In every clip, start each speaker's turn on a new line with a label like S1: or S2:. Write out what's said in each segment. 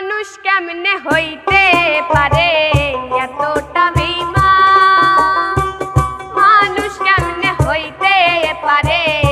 S1: মানুষ কেমনে হইতে পারে? এতটা বেইমান। মানুষ কেমনে হইতে পারে?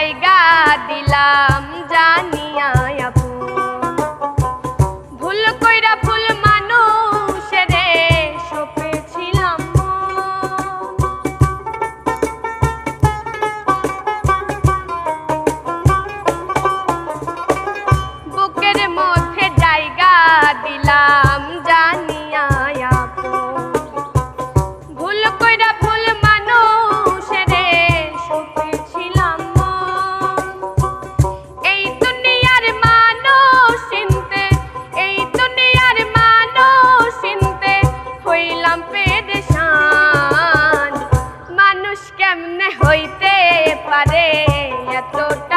S1: জায়গা দিলাম জানিয়া আপু। ya to